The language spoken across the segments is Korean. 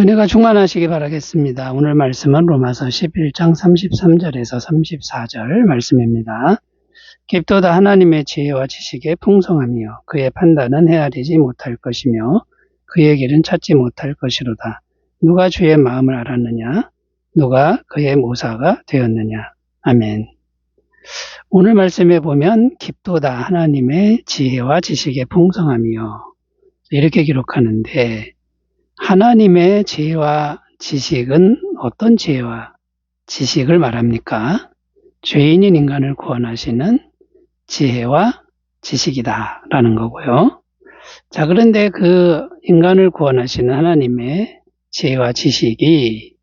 은혜가 충만하시기 바라겠습니다. 오늘 말씀은 로마서 11장 33절에서 34절 말씀입니다. 깊도다 하나님의 지혜와 지식의 풍성함이요 그의 판단은 헤아리지 못할 것이며 그의 길은 찾지 못할 것이로다. 누가 주의 마음을 알았느냐? 누가 그의 모사가 되었느냐? 아멘. 오늘 말씀에 보면 깊도다 하나님의 지혜와 지식의 풍성함이요 이렇게 기록하는데 하나님의 지혜와 지식은 어떤 지혜와 지식을 말합니까? 죄인인 인간을 구원하시는 지혜와 지식이다 라는 거고요. 자, 그런데 그 인간을 구원하시는 하나님의 지혜와 지식이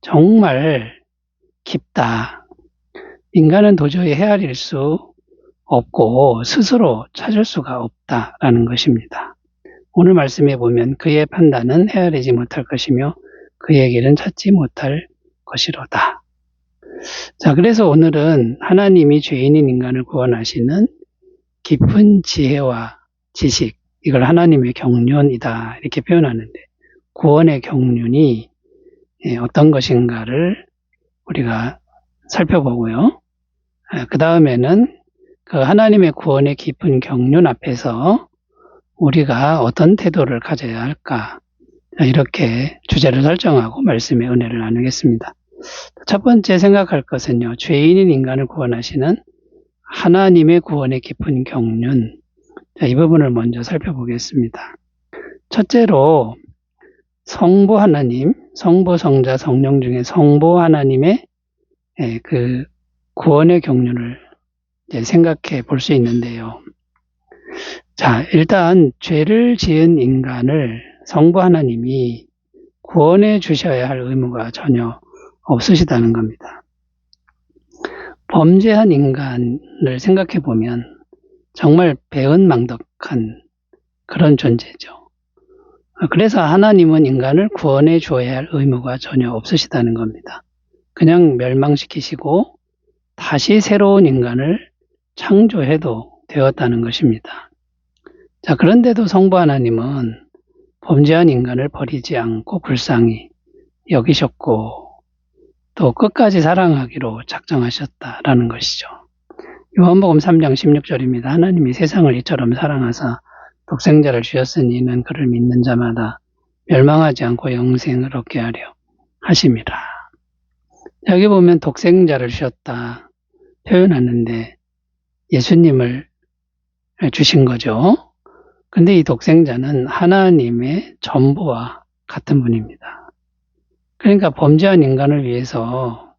정말 깊다. 인간은 도저히 헤아릴 수 없고 스스로 찾을 수가 없다라는 것입니다. 오늘 말씀에 보면 그의 판단은 헤아리지 못할 것이며 그의 길은 찾지 못할 것이로다. 자, 그래서 오늘은 하나님이 죄인인 인간을 구원하시는 깊은 지혜와 지식, 이걸 하나님의 경륜이다. 이렇게 표현하는데, 구원의 경륜이 예, 어떤 것인가를 우리가 살펴보고요. 그 다음에는 그 하나님의 구원의 깊은 경륜 앞에서 우리가 어떤 태도를 가져야 할까 이렇게 주제를 설정하고 말씀의 은혜를 나누겠습니다. 첫 번째 생각할 것은요. 죄인인 인간을 구원하시는 하나님의 구원의 깊은 경륜 이 부분을 먼저 살펴보겠습니다. 첫째로 성부 하나님, 성부 성자 성령 중에 성부 하나님의 예, 그 구원의 경륜을 생각해 볼 수 있는데요. 자, 일단 죄를 지은 인간을 성부 하나님이 구원해 주셔야 할 의무가 전혀 없으시다는 겁니다. 범죄한 인간을 생각해 보면 정말 배은망덕한 그런 존재죠. 그래서 하나님은 인간을 구원해 주어야 할 의무가 전혀 없으시다는 겁니다. 그냥 멸망시키시고 다시 새로운 인간을 창조해도 되었다는 것입니다. 자, 그런데도 성부 하나님은 범죄한 인간을 버리지 않고 불쌍히 여기셨고 또 끝까지 사랑하기로 작정하셨다라는 것이죠. 요한복음 3장 16절입니다. 하나님이 세상을 이처럼 사랑하사 독생자를 주셨으니 이는 그를 믿는 자마다 멸망하지 않고 영생을 얻게 하려 하심이라. 여기 보면 독생자를 주셨다 표현하는데 예수님을 주신 거죠. 근데 이 독생자는 하나님의 전부와 같은 분입니다. 그러니까 범죄한 인간을 위해서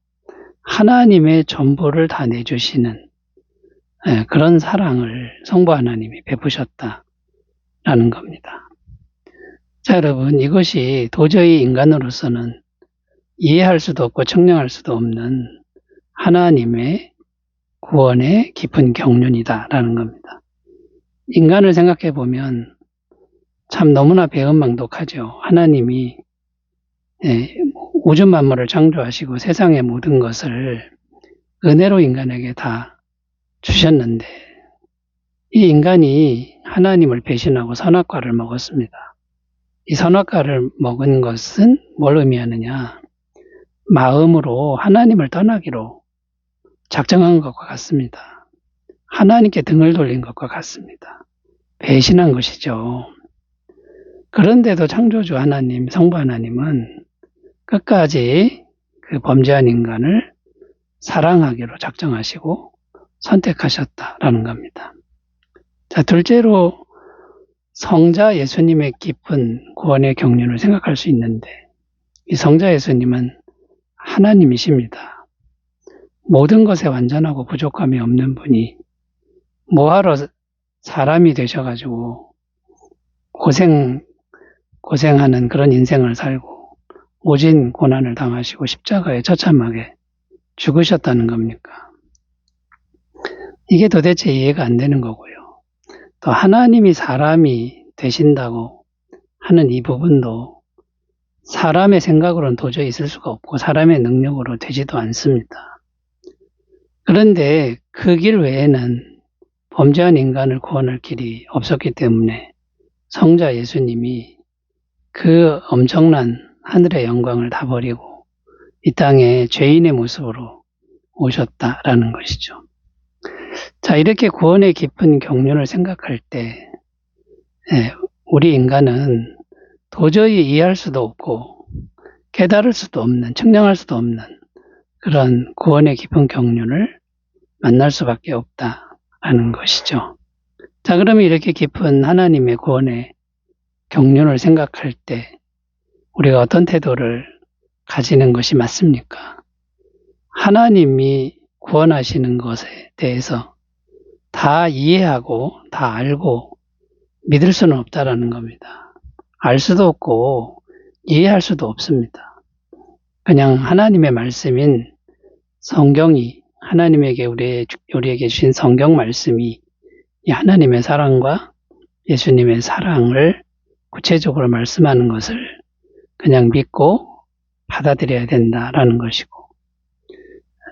하나님의 전부를 다 내주시는 예, 그런 사랑을 성부 하나님이 베푸셨다라는 겁니다. 자, 여러분, 이것이 도저히 인간으로서는 이해할 수도 없고 청량할 수도 없는 하나님의 구원의 깊은 경륜이다라는 겁니다. 인간을 생각해 보면 참 너무나 배은망덕하죠. 하나님이 예, 우주 만물을 창조하시고 세상의 모든 것을 은혜로 인간에게 다 주셨는데 이 인간이 하나님을 배신하고 선악과를 먹었습니다. 이 선악과를 먹은 것은 뭘 의미하느냐? 마음으로 하나님을 떠나기로 작정한 것과 같습니다. 하나님께 등을 돌린 것과 같습니다. 배신한 것이죠. 그런데도 창조주 하나님, 성부 하나님은 끝까지 그 범죄한 인간을 사랑하기로 작정하시고 선택하셨다라는 겁니다. 자, 둘째로 성자 예수님의 깊은 구원의 경륜을 생각할 수 있는데 이 성자 예수님은 하나님이십니다. 모든 것에 완전하고 부족함이 없는 분이 뭐하러 사람이 되셔가지고 고생, 고생하는 그런 인생을 살고 오진 고난을 당하시고 십자가에 처참하게 죽으셨다는 겁니까? 이게 도대체 이해가 안 되는 거고요. 또 하나님이 사람이 되신다고 하는 이 부분도 사람의 생각으로는 도저히 있을 수가 없고 사람의 능력으로 되지도 않습니다. 그런데 그 길 외에는 범죄한 인간을 구원할 길이 없었기 때문에 성자 예수님이 그 엄청난 하늘의 영광을 다 버리고 이 땅에 죄인의 모습으로 오셨다라는 것이죠. 자, 이렇게 구원의 깊은 경륜을 생각할 때, 예, 우리 인간은 도저히 이해할 수도 없고, 깨달을 수도 없는, 측량할 수도 없는 그런 구원의 깊은 경륜을 만날 수밖에 없다 라는 것이죠. 자, 그러면 이렇게 깊은 하나님의 구원의 경륜을 생각할 때, 우리가 어떤 태도를 가지는 것이 맞습니까? 하나님이 구원하시는 것에 대해서 다 이해하고 다 알고 믿을 수는 없다라는 겁니다. 알 수도 없고 이해할 수도 없습니다. 그냥 하나님의 말씀인 성경이 하나님에게 우리, 우리에게 주신 성경 말씀이 이 하나님의 사랑과 예수님의 사랑을 구체적으로 말씀하는 것을 그냥 믿고 받아들여야 된다라는 것이고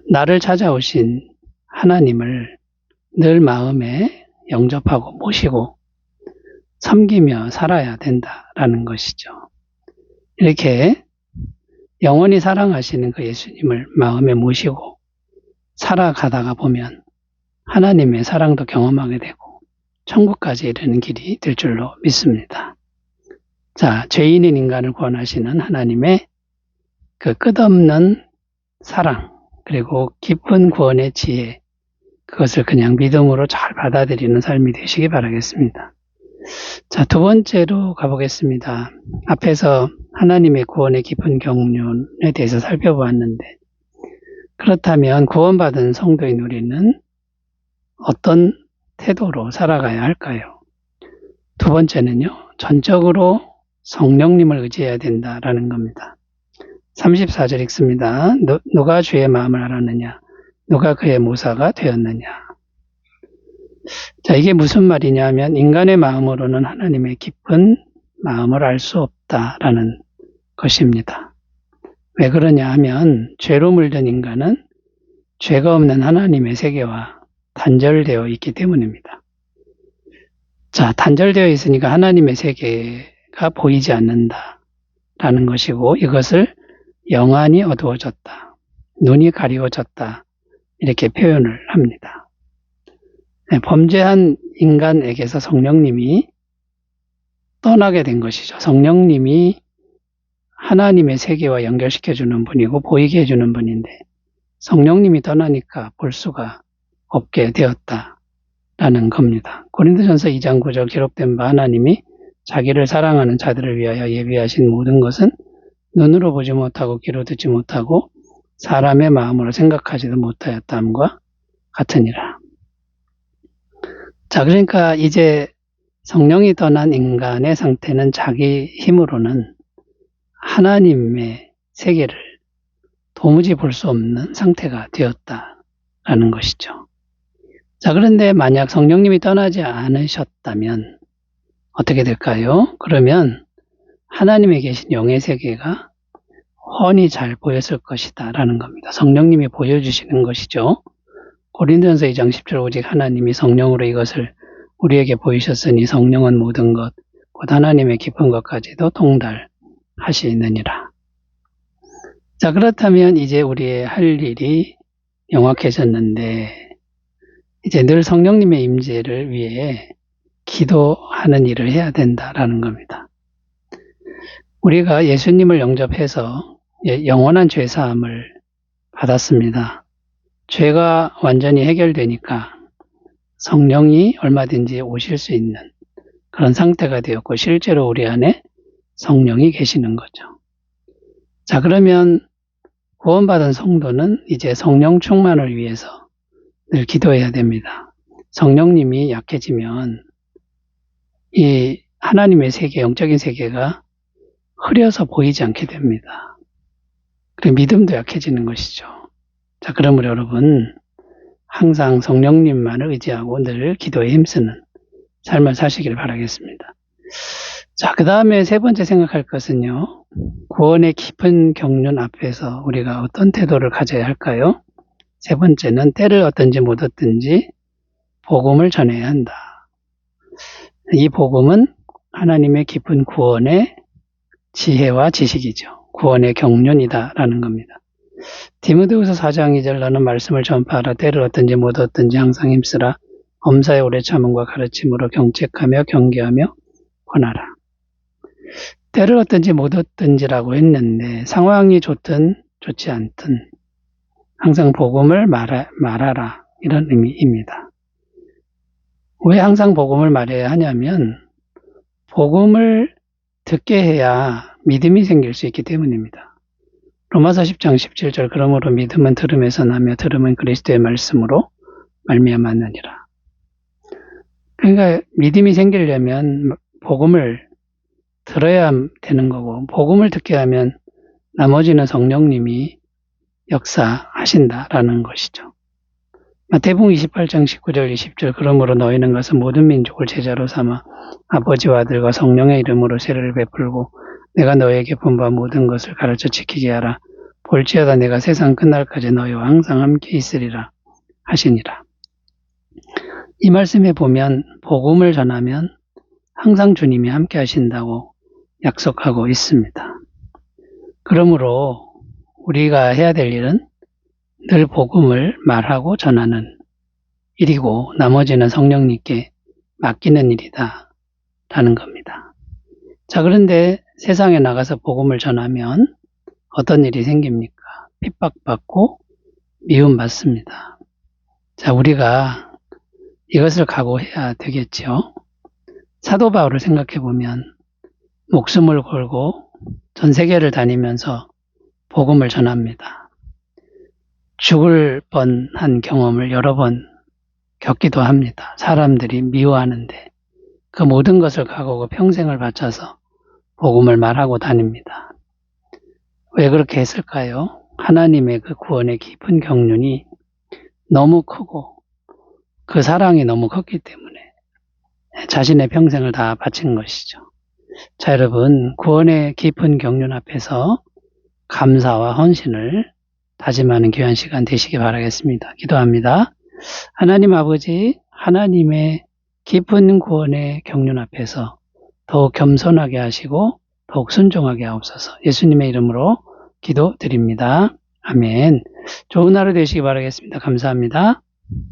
나를 찾아오신 하나님을 늘 마음에 영접하고 모시고 섬기며 살아야 된다라는 것이죠. 이렇게 영원히 사랑하시는 그 예수님을 마음에 모시고 살아가다가 보면 하나님의 사랑도 경험하게 되고 천국까지 이르는 길이 될 줄로 믿습니다. 자, 죄인인 인간을 구원하시는 하나님의 그 끝없는 사랑, 그리고 깊은 구원의 지혜, 그것을 그냥 믿음으로 잘 받아들이는 삶이 되시기 바라겠습니다. 자, 두 번째로 가보겠습니다. 앞에서 하나님의 구원의 깊은 경륜에 대해서 살펴보았는데, 그렇다면 구원받은 성도인 우리는 어떤 태도로 살아가야 할까요? 두 번째는요, 전적으로 성령님을 의지해야 된다라는 겁니다. 34절 읽습니다. 누가 주의 마음을 알았느냐? 누가 그의 모사가 되었느냐? 자, 이게 무슨 말이냐면 인간의 마음으로는 하나님의 깊은 마음을 알 수 없다라는 것입니다. 왜 그러냐 하면 죄로 물든 인간은 죄가 없는 하나님의 세계와 단절되어 있기 때문입니다. 자, 단절되어 있으니까 하나님의 세계가 보이지 않는다 라는 것이고 이것을 영안이 어두워졌다. 눈이 가리워졌다. 이렇게 표현을 합니다. 네, 범죄한 인간에게서 성령님이 떠나게 된 것이죠. 성령님이 하나님의 세계와 연결시켜주는 분이고 보이게 해주는 분인데 성령님이 떠나니까 볼 수가 없게 되었다라는 겁니다. 고린도전서 2장 9절 기록된 바 하나님이 자기를 사랑하는 자들을 위하여 예비하신 모든 것은 눈으로 보지 못하고 귀로 듣지 못하고 사람의 마음으로 생각하지도 못하였다함과 같으니라. 자, 그러니까 이제 성령이 떠난 인간의 상태는 자기 힘으로는 하나님의 세계를 도무지 볼 수 없는 상태가 되었다라는 것이죠. 자, 그런데 만약 성령님이 떠나지 않으셨다면 어떻게 될까요? 그러면 하나님에 계신 영의 세계가 훤히 잘 보였을 것이다 라는 겁니다. 성령님이 보여주시는 것이죠. 고린도전서 2장 10절 오직 하나님이 성령으로 이것을 우리에게 보이셨으니 성령은 모든 것, 곧 하나님의 깊은 것까지도 통달 하시느니라. 자, 그렇다면 이제 우리의 할 일이 영악해졌는데, 이제 늘 성령님의 임재를 위해 기도하는 일을 해야 된다라는 겁니다. 우리가 예수님을 영접해서 예, 영원한 죄사함을 받았습니다. 죄가 완전히 해결되니까 성령이 얼마든지 오실 수 있는 그런 상태가 되었고 실제로 우리 안에 성령이 계시는 거죠. 자, 그러면 구원받은 성도는 이제 성령 충만을 위해서 늘 기도해야 됩니다. 성령님이 약해지면 이 하나님의 세계, 영적인 세계가 흐려서 보이지 않게 됩니다. 그리고 믿음도 약해지는 것이죠. 자, 그러므로 여러분, 항상 성령님만을 의지하고 늘 기도에 힘쓰는 삶을 사시길 바라겠습니다. 자, 그 다음에 세 번째 생각할 것은요, 구원의 깊은 경륜 앞에서 우리가 어떤 태도를 가져야 할까요? 세 번째는 때를 얻든지 못 얻든지 복음을 전해야 한다. 이 복음은 하나님의 깊은 구원의 지혜와 지식이죠. 구원의 경륜이다라는 겁니다. 디모데후서 4장 2절 너는 말씀을 전파하라 때를 얻든지 못 얻든지 항상 힘쓰라 엄사의 오래 참음과 가르침으로 경책하며 경계하며 권하라. 때를 얻든지 못 얻든지라고 했는데 상황이 좋든 좋지 않든 항상 복음을 말하, 말하라 이런 의미입니다. 왜 항상 복음을 말해야 하냐면 복음을 듣게 해야 믿음이 생길 수 있기 때문입니다. 로마서 10장 17절 그러므로 믿음은 들음에서 나며 들음은 그리스도의 말씀으로 말미암았느니라. 그러니까 믿음이 생기려면 복음을 들어야 되는 거고 복음을 듣게 하면 나머지는 성령님이 역사하신다라는 것이죠. 마태복음 28장 19절 20절 그러므로 너희는 가서 모든 민족을 제자로 삼아 아버지와 아들과 성령의 이름으로 세례를 베풀고 내가 너에게 본바 모든 것을 가르쳐 지키게 하라 볼지어다 내가 세상 끝날까지 너희와 항상 함께 있으리라 하시니라. 이 말씀에 보면 복음을 전하면 항상 주님이 함께 하신다고 약속하고 있습니다. 그러므로 우리가 해야 될 일은 늘 복음을 말하고 전하는 일이고 나머지는 성령님께 맡기는 일이다. 라는 겁니다. 자, 그런데 세상에 나가서 복음을 전하면 어떤 일이 생깁니까? 핍박받고 미움받습니다. 자, 우리가 이것을 각오해야 되겠죠. 사도 바울을 생각해 보면 목숨을 걸고 전 세계를 다니면서 복음을 전합니다. 죽을 뻔한 경험을 여러 번 겪기도 합니다. 사람들이 미워하는데 그 모든 것을 각오하고 평생을 바쳐서 복음을 말하고 다닙니다. 왜 그렇게 했을까요? 하나님의 그 구원의 깊은 경륜이 너무 크고 그 사랑이 너무 컸기 때문에 자신의 평생을 다 바친 것이죠. 자, 여러분, 구원의 깊은 경륜 앞에서 감사와 헌신을 다짐하는 귀한 시간 되시기 바라겠습니다. 기도합니다. 하나님 아버지, 하나님의 깊은 구원의 경륜 앞에서 더욱 겸손하게 하시고 더욱 순종하게 하옵소서. 예수님의 이름으로 기도드립니다. 아멘. 좋은 하루 되시기 바라겠습니다. 감사합니다.